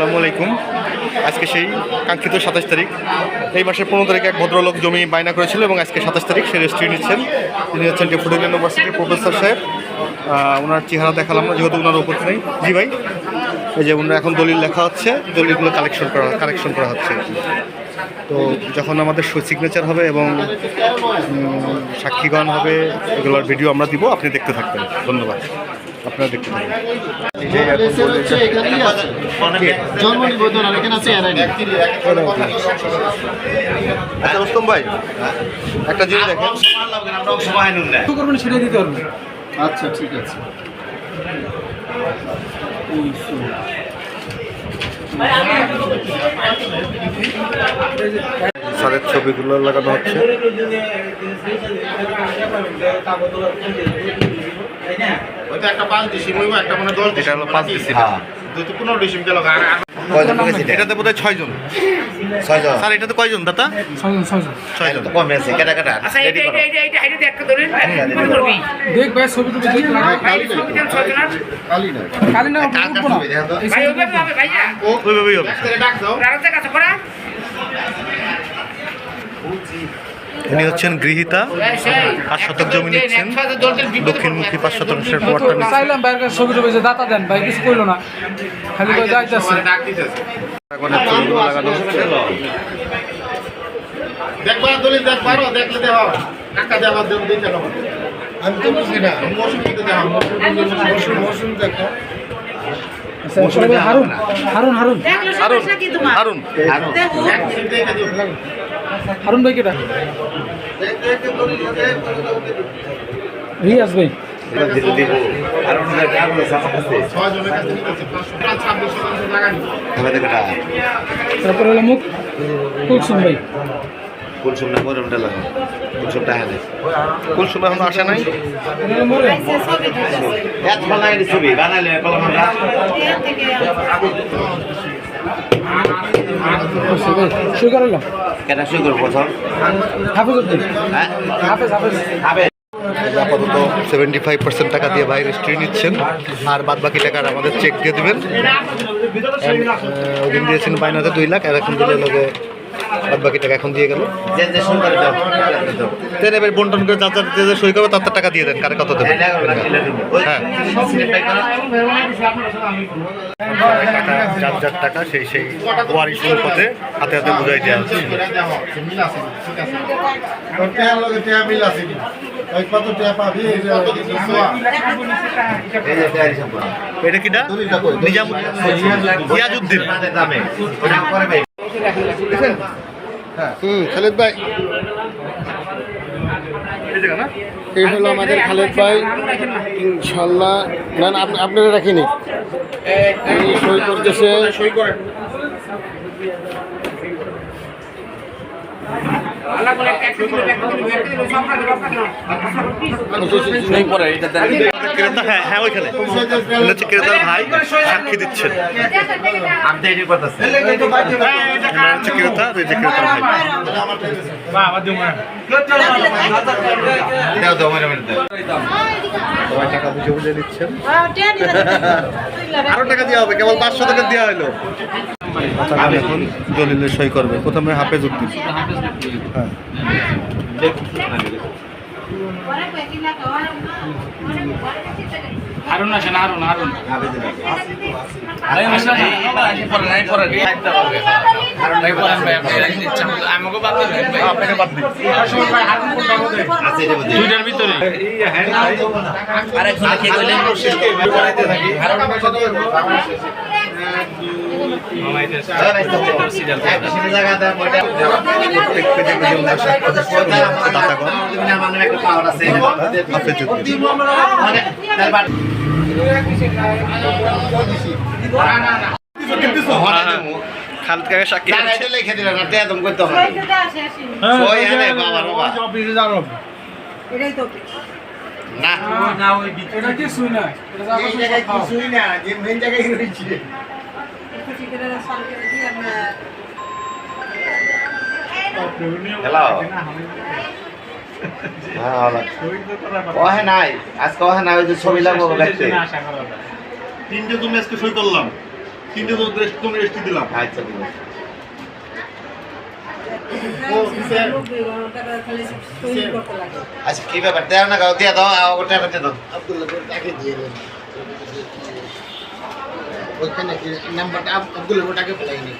আসসালামু আলাইকুম। আজকে সেই কাঙ্ক্ষিত সাতাশ তারিখ। এই মাসের পনেরো তারিখে এক ভদ্রলোক জমি বায়না করেছিল এবং আজকে সাতাশ তারিখ সে রেজিস্ট্রি নিচ্ছেন। তিনি হচ্ছেন ডেপুটেড ইউনিভার্সিটির প্রফেসর সাহেব। ওনার চেহারা দেখালাম না, যেহেতু ওনার উপর নেই। জি ভাই, এই যে ওনার এখন দলিল লেখা হচ্ছে, দলিলগুলো কালেকশন করা কালেকশন করা হচ্ছে। তো যখন আমাদের সিগনেচার হবে এবং সাক্ষীগণ হবে, এগুলোর ভিডিও আমরা দিব, আপনি দেখতে থাকবেন। ধন্যবাদ। আপনারা দেখতে দলিলটা- জন্ম নিবন্ধন আর এখানে আছে আচ্ছা রুস্তম ভাই একটা জিনিস দেখেন। কি করবেন সেটা দিতে পারবেন আচ্ছা ঠিক আছে। স্যারের ছবিগুলো লাগানো হচ্ছে। ওইটা একটা পাঁচ ডিসিম হইব একটা মানে দশ এটা হলো পাঁচ ডিসিম। দুই তো পনেরো ডিসিম গেল আর কয়জন এটা? এটাতে বোধহয় ছয়জন। ছয়জন? স্যার এটাতে কয়জন দাদা? ছয়জন ছয়জন। ছয়জন। তো কমে আছে কেটা কেটা আচ্ছা এটা এটা এটা এটা এটা একটা ধরে দেখ ভাই ছবি টবি দেখ। না জনের কালি না কালি না না ভাই ছবি ওইভাবে হবে ভাইয়া। ওইভাবেই হবে। থেকে ডাক দাও। রাতে কাছে করা ইনি হচ্ছেন গৃহীতা পাঁচ শতক জমি নিচ্ছেন। দক্ষিণমুখী পাঁচ শতাংশের পরটা চাইলাম ছবি টবি যে দাতা দেন ভাই কিছু কইলো না। খালি কই যাইতেছে। ডাক দিতেছে এখন ছবিগুলো লাগানো হচ্ছে দেখবা দলিল দেখ পারো দেখলে দেওয়া টাকা দেওয়া দেব দিতে হবে আমি তো বুঝি না মৌসুম দিতে দেওয়া মৌসুম মৌসুম দেখো। হারুন। হারুন হারুন হারুন হারুন দিও হারুন ভাই কেটা? রিয়াজ ভাই। তারপরে হলো মুখ কুলসুম ভাই। কুলসুম না মরমটা লাগো কুলসুমটা হ্যাঁ কুলসুম এখন আসে নাই এত ভালো লাগে ছবি বানালে কলম শুরু করলাম কেটা শুরু করব হাফেজ হ্যাঁ। হাফেজ হাফেজ। হবে আপাতত সেভেন্টি ফাইভ পার্সেন্ট টাকা দিয়ে ভাই রেস্ট্রি নিচ্ছেন আর বাদ বাকি টাকার আমাদের চেক দিয়ে দেবেন। ওদিন দিয়েছেন বাইনাতে দুই লাখ আর এখন দিলে লোকে বাদ বাকি টাকা এখন দিয়ে গেল। দেন এবার বন্টন করে যার যার যে যে সই করবে তার তার টাকা দিয়ে দেন কারে কত দেবেন হ্যাঁ। যার যার টাকা সেই সেই ওয়ারি শুরু পথে হাতে হাতে বুঝাই দেওয়া হচ্ছে। এটা কিটা? নিজাম ভাই হুম খালেদ ভাই। এই হলো আমাদের খালেদ ভাই। ইনশাল্লাহ। না না আপনারা রাখিনি সই করতেছে সই করেন আল্লাহ বলে একটা একটা দিলে একটা দিলে একটা দিলে সব রাখো ক্রেতা হ্যাঁ হ্যাঁ ওইখানে। হচ্ছে ক্রেতার ভাই সাক্ষী হচ্ছে ক্রেতা ক্রেতার ভাই। দিচ্ছেন আরও টাকা দেওয়া হবে কেবল পাঁচশো টাকা দেওয়া হলো। আমি এখন দলিলে সই করবে? প্রথমে হাফেজ উদ্দিন। হ্যাঁ হারুন আসেন হারুন দুইটার ভিতরে। দাম ওটা খালিদ কাকা সাক্ষী লিখে দিল না তে একদম করতে হবে সই এনে বাবা বাবা না। এটা কিছুই না এটা যা এই করছ জায়গায় সব খাও। কিছুই না? যে মেন জায়গায় রয়েছে। ওহে নাই আজকে ওহে নাই ওই যে ছবি লাগবো দেখতে তিনটে তুমি আজকে সই করলাম। তিনটে তো তুমি দিলাম। আচ্ছা ঠিক আছে। আচ্ছা কি ব্যাপার? দেও না গাও দিয়ে দাও ওটা দিয়ে দাও। আব্দুল্লাহ দিয়ে দেন ওইখানে কি নাম্বারটা আব- আব্দুল্লাহ করে টাকা পেলাইনি